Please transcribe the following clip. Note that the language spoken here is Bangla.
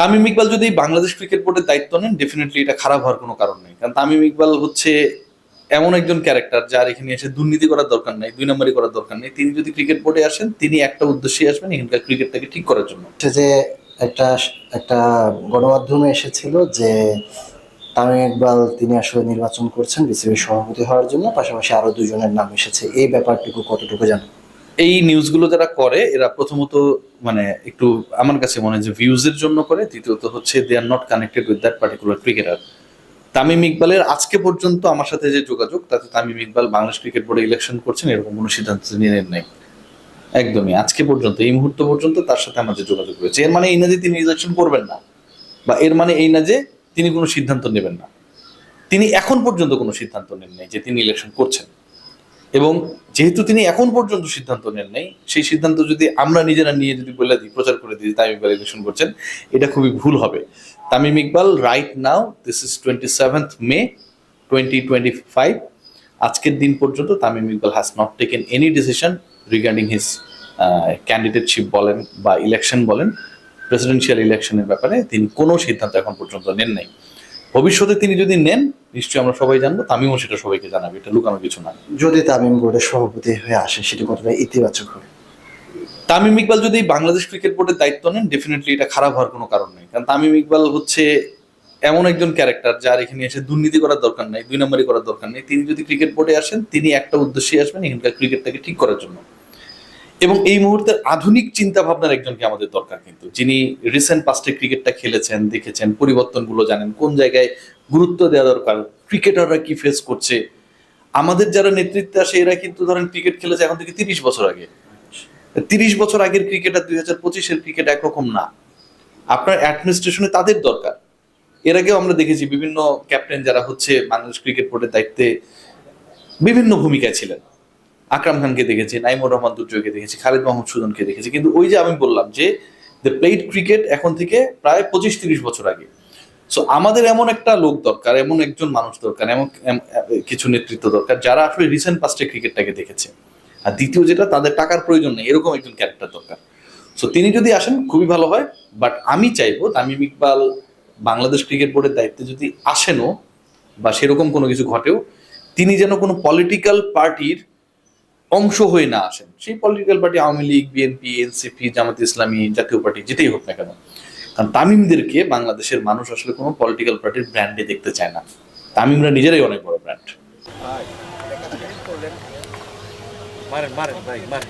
তামিম ইকবাল যদি বাংলাদেশ ক্রিকেট বোর্ডের দায়িত্ব নেন ডেফিনেটলি এটা খারাপ হওয়ার কোনো কারণ নেই। কারণ তামিম ইকবাল হচ্ছে এমন একজন ক্যারেক্টার যার এখানে এসে দুর্নীতি করার দরকার নেই, দুই নম্বরই করার দরকার নেই। তিনি যদি ক্রিকেট বোর্ডে আসেন, তিনি একটা উদ্দেশ্যে আসবেন এখানকার ক্রিকেটটাকে ঠিক করার জন্য। যে একটা একটা গণমাধ্যমে এসেছিল যে তামিম ইকবাল তিনি আসলে নির্বাচন করছেন, বিসিবির সভাপতি হওয়ার জন্য, পাশাপাশি আরও দুজনের নাম এসেছে। এই ব্যাপারটুকু কতটুকু জানেন? এই নিউজগুলো যারা করে, এরা প্রথমত মানে একটু আমার কাছে মনে হয় যে ভিউজের জন্য করে, দ্বিতীয়ত হচ্ছে they are not connected with that particular cricketer Tamim ইকবালের আজকে পর্যন্ত আমার সাথে যে যোগাযোগ, তাতে তামিম ইকবাল বাংলাদেশ ক্রিকেট বোর্ডে ইলেকশন করছেন, এরকম কোনো সিদ্ধান্ত নিয়ে নাই। একদমই, আজকে পর্যন্ত, এই মুহূর্ত পর্যন্ত তার সাথে আমাদের যোগাযোগ রয়েছে। এর মানে এই না যে তিনি ইলেকশন করবেন না, বা এর মানে এই না যে তিনি কোনো সিদ্ধান্ত নেবেন না। তিনি এখন পর্যন্ত কোনো সিদ্ধান্ত নেন নাই যে তিনি ইলেকশন করছেন। এবং যেহেতু তিনি এখন পর্যন্ত সিদ্ধান্ত নেন নাই, সেই সিদ্ধান্ত যদি আমরা নিজেরা নিয়ে যদি বলে দিই, প্রচার করে দিই, তামিম ইকবাল ইলেকশন করছেন, এটা খুবই ভুল হবে। Tamim Iqbal right now this is twenty seventh May twenty twenty five আজকের দিন পর্যন্ত Tamim Iqbal has not taken any decision regarding his candidateship বলেন বা ইলেকশন বলেন। প্রেসিডেন্সিয়াল ইলেকশনের ব্যাপারে তিনি কোনো সিদ্ধান্ত এখন পর্যন্ত নেন নাই। ভবিষ্যতে তিনি যদি নেন নিশ্চয়ই আমরা সবাই জানব তামিমও সেটা সবাইকে জানাবে এটা লুকানো কিছু না। যদি তামিম বোর্ডের সভাপতি হয়ে আসে সেটি কতটা ইতিবাচক হবে? তামিম ইকবাল যদি বাংলাদেশ ক্রিকেট বোর্ডের দায়িত্ব নেন ডেফিনেটলি এটা খারাপ হওয়ার কোনো কারণ নেই। কারণ তামিম ইকবাল হচ্ছে এমন একজন ক্যারেক্টার যার এখানে এসে দুর্নীতি করার দরকার নেই দুই নম্বরই করার দরকার নেই। তিনি যদি ক্রিকেট বোর্ডে আসেন তিনি একটা উদ্দেশ্যে আসবেন এখানকার ক্রিকেটটাকে ঠিক করার জন্য। এবং এই মুহূর্তের আধুনিক চিন্তা ভাবনার একজনকে আমাদের দরকার কিন্তু। যিনি রিসেন্ট পাস্টে ক্রিকেটটা খেলেছেন, দেখেছেন, পরিবর্তনগুলো জানেন, কোন জায়গায় গুরুত্ব দেওয়া দরকার, ক্রিকেটাররা কি ফেস করছে। আমাদের যারা নেতৃত্বে আসে, এরা কিন্তু ধরেন ক্রিকেট খেলেছে এখন থেকে তিরিশ বছর আগে। তিরিশ বছর আগের ক্রিকেট আর দুই হাজার পঁচিশের ক্রিকেট একরকম না। আপনার অ্যাডমিনিস্ট্রেশনে তাদের দরকার। এর আগেও আমরা দেখেছি বিভিন্ন ক্যাপ্টেন যারা হচ্ছে বাংলাদেশ ক্রিকেট বোর্ডের দায়িত্বে বিভিন্ন ভূমিকায় ছিলেন। আকরাম খানকে দেখেছি, নাইমুর রহমান দুর্জয়কে দেখেছি, খালিদ মাহমুদ সুজনকে দেখেছি। কিন্তু ওই যে আমি বললাম যে দ্য প্লেড ক্রিকেট এখন থেকে প্রায় পঁচিশ তিরিশ বছর আগে। সো আমাদের এমন একটা লোক দরকার, এমন একজন মানুষ দরকার, এমন কিছু নেতৃত্ব দরকার, যারা আসলে রিসেন্ট পাস্টে ক্রিকেটটাকে দেখেছে। আর দ্বিতীয় যেটা, তাদের টাকার প্রয়োজন নেই, এরকম একজন ক্যারেক্টার দরকার। সো তিনি যদি আসেন, খুবই ভালো হয় বাট আমি চাইব তামিম ইকবাল বাংলাদেশ ক্রিকেট বোর্ডের দায়িত্বে যদি আসেনও, বা সেরকম কোনো কিছু ঘটেও, তিনি যেন কোনো পলিটিক্যাল পার্টির অংশ হয়ে না আসেন। সেই political party Awami League BNP NCP Jamaat Islami Jatiya party যেটাই হোক না কেন কারণ তামিমদেরকে বাংলাদেশের মানুষ আসলে কোনো পলিটিক্যাল পার্টির ব্র্যান্ডে দেখতে চায় না। তামিমরা নিজেরাই অনেক বড় ব্র্যান্ড মারেন মারেন ভাই মারেন।